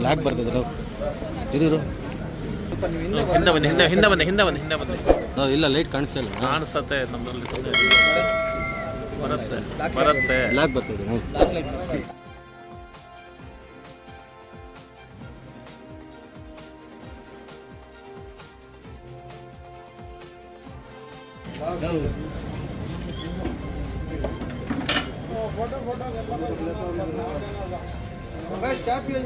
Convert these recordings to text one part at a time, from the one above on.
Lac ಬರ್ತದೆ ಇರು ಹಿಂದೆ ಬನ್ನಿ ಹಿಂದೆ ಹಿಂದೆ ಬನ್ನಿ ಹಿಂದೆ ಬಂದೆ ಹಿಂದೆ ಬಂದೆ ನಾವು ಇಲ್ಲ ಲೈಟ್ ಕಾಣಿಸ್ತಿಲ್ಲ ಕಾಣಿಸುತ್ತೆ ನಮ್ಮಲ್ಲಿ. ಬರುತ್ತೆ ಬರುತ್ತೆ. ಲ್ಯಾಕ್ ಬರ್ತದೆ photo photo Baş şey yapıyor.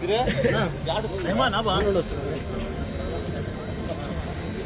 Kire? Ne? Yaman abi.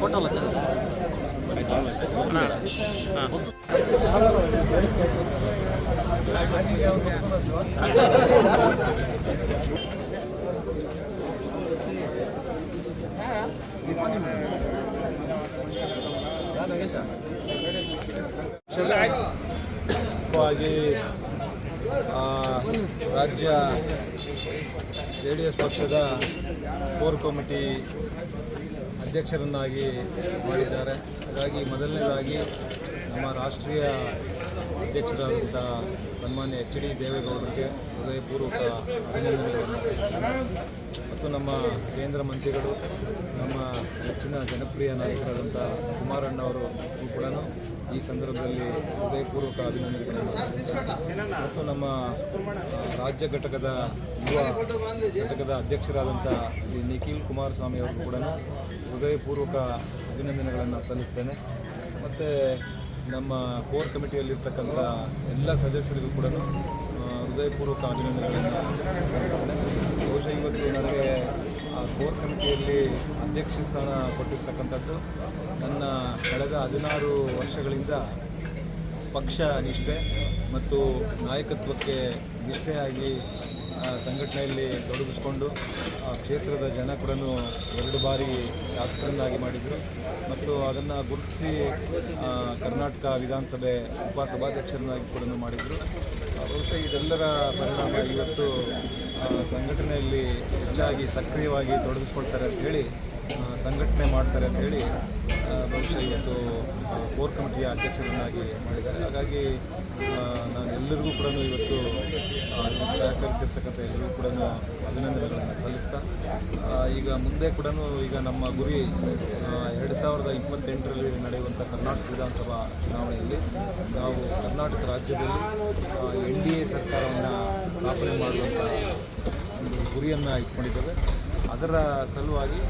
ఫోటోలు వచ్చారు ಹಾಗೆ ರಾಜ್ಯ ಜೆ ಡಿ ಎಸ್ ಪಕ್ಷದ ಕೋರ್ ಕಮಿಟಿ ಅಧ್ಯಕ್ಷರನ್ನಾಗಿ ಮಾಡಿದ್ದಾರೆ ಹಾಗಾಗಿ ಮೊದಲನೇದಾಗಿ ನಮ್ಮ ರಾಷ್ಟ್ರೀಯ ಅಧ್ಯಕ್ಷರಾದಂಥ ಸನ್ಮಾನ್ಯ ಎಚ್ ಡಿ ದೇವೇಗೌಡರಿಗೆ ಹೃದಯಪೂರ್ವಕ ಅಭಿನಂದನೆಗಳನ್ನು. ಮತ್ತು ನಮ್ಮ ಕೇಂದ್ರ ಮಂತ್ರಿಗಳು, ನಮ್ಮ ಹೆಚ್ಚಿನ ಜನಪ್ರಿಯ ನಾಯಕರಾದಂಥ ಕುಮಾರಣ್ಣ ಅವರು ಕೂಡ ಈ ಸಂದರ್ಭದಲ್ಲಿ ಹೃದಯಪೂರ್ವಕ ಅಭಿನಂದನೆಗಳನ್ನು. ಮತ್ತು ನಮ್ಮ ರಾಜ್ಯ ಘಟಕದ ಯುವ ಘಟಕದ ಅಧ್ಯಕ್ಷರಾದಂಥ ಶ್ರೀ ನಿಖಿಲ್ ಕುಮಾರಸ್ವಾಮಿ ಅವರು ಕೂಡ ಹೃದಯಪೂರ್ವಕ ಅಭಿನಂದನೆಗಳನ್ನು ಸಲ್ಲಿಸ್ತೇನೆ ಮತ್ತು ನಮ್ಮ ಕೋರ್ ಕಮಿಟಿಯಲ್ಲಿರ್ತಕ್ಕಂಥ ಎಲ್ಲ ಸದಸ್ಯರಿಗೂ ಕೂಡ ಹೃದಯಪೂರ್ವಕ ಅಭಿನಂದನೆಗಳನ್ನು ಸಲ್ಲಿಸ್ತೇನೆ ಬಹುಶಃ ಇವತ್ತು ನನಗೆ ಆ ಕೋರ್ ಕಮಿಟಿಯಲ್ಲಿ ಅಧ್ಯಕ್ಷ ಸ್ಥಾನ ಕೊಟ್ಟಿರ್ತಕ್ಕಂಥದ್ದು. ನನ್ನ ಕಳೆದ ಹದಿನಾರು ವರ್ಷಗಳಿಂದ ಪಕ್ಷ ನಿಷ್ಠೆ ಮತ್ತು ನಾಯಕತ್ವಕ್ಕೆ ನಿಷ್ಠೆಯಾಗಿ ಸಂಘಟನೆಯಲ್ಲಿ ತೊಡಗಿಸ್ಕೊಂಡು, ಆ, ಕ್ಷೇತ್ರದ ಜನ ಕೂಡ ಎರಡು ಬಾರಿ ಶಾಸಕರನ್ನಾಗಿ ಮಾಡಿದರು. ಮತ್ತು ಅದನ್ನು ಗುರುತಿಸಿ ಕರ್ನಾಟಕ ವಿಧಾನಸಭೆ ಉಪಸಭಾಧ್ಯಕ್ಷರನ್ನಾಗಿ ಕೂಡ ಮಾಡಿದರು. ಬಹುಶಃ ಇದೆಲ್ಲರ ಪರಿಣಾಮ ಇವತ್ತು ಸಂಘಟನೆಯಲ್ಲಿ ಹೆಚ್ಚಾಗಿ ಸಕ್ರಿಯವಾಗಿ ತೊಡಗಿಸ್ಕೊಳ್ತಾರೆ ಅಂತ ಹೇಳಿ ಸಂಘಟನೆ ಮಾಡ್ತಾರೆ ಅಂತ ಹೇಳಿ ಬಹುಶಃ ಇವತ್ತು ಕೋರ್ ಕಮಿಟಿಯ ಅಧ್ಯಕ್ಷರನ್ನಾಗಿ ಮಾಡಿದ್ದಾರೆ. ಹಾಗಾಗಿ ನಾನು ಎಲ್ಲರಿಗೂ ಕೂಡ ಇವತ್ತು ಸಹಕರಿಸಿರ್ತಕ್ಕಂಥ ಎಲ್ಲರಿಗೂ ಕೂಡ ಅಭಿನಂದನೆಗಳನ್ನು ಸಲ್ಲಿಸ್ತಾ ಈಗ ಮುಂದೆ ಕೂಡ ಈಗ ನಮ್ಮ ಗುರಿ ಎರಡು ಸಾವಿರದ ಇಪ್ಪತ್ತೆಂಟರಲ್ಲಿ ನಡೆಯುವಂಥ ಕರ್ನಾಟಕ ವಿಧಾನಸಭಾ ಚುನಾವಣೆಯಲ್ಲಿ ನಾವು ಕರ್ನಾಟಕ ರಾಜ್ಯದಲ್ಲಿ ಎನ್ ಡಿ ಎ ಸರ್ಕಾರವನ್ನು ಸ್ಥಾಪನೆ ಮಾಡುವಂಥ ಒಂದು ಗುರಿಯನ್ನು ಇಟ್ಕೊಂಡಿದ್ದೇವೆ. ಅದರ ಸಲುವಾಗಿ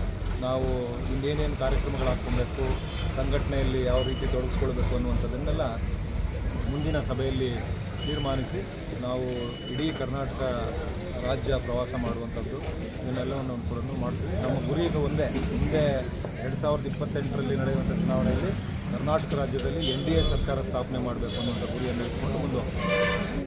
ನಾವು ಇನ್ನೇನೇನು ಕಾರ್ಯಕ್ರಮಗಳು ಹಾಕ್ಕೊಬೇಕು, ಸಂಘಟನೆಯಲ್ಲಿ ಯಾವ ರೀತಿ ತೊಡಗಿಸ್ಕೊಳ್ಬೇಕು ಅನ್ನುವಂಥದ್ದನ್ನೆಲ್ಲ ಮುಂದಿನ ಸಭೆಯಲ್ಲಿ ತೀರ್ಮಾನಿಸಿ ನಾವು ಇಡೀ ಕರ್ನಾಟಕ ರಾಜ್ಯ ಪ್ರವಾಸ ಮಾಡುವಂಥದ್ದು, ಇದನ್ನೆಲ್ಲವನ್ನು ಕೂಡ ಮಾಡ್ತೀವಿ. ನಮ್ಮ ಗುರಿ ಈಗ ಒಂದೇ. ಮುಂದೆ ಎರಡು ಸಾವಿರದ ಇಪ್ಪತ್ತೆಂಟರಲ್ಲಿ ನಡೆಯುವಂಥ ಚುನಾವಣೆಯಲ್ಲಿ ಕರ್ನಾಟಕ ರಾಜ್ಯದಲ್ಲಿ ಎನ್ ಡಿ ಎ ಸರ್ಕಾರ ಸ್ಥಾಪನೆ ಮಾಡಬೇಕು ಅನ್ನುವಂಥ ಗುರಿಯನ್ನು ಇಟ್ಕೊಂಡು ಮುಂದೆ.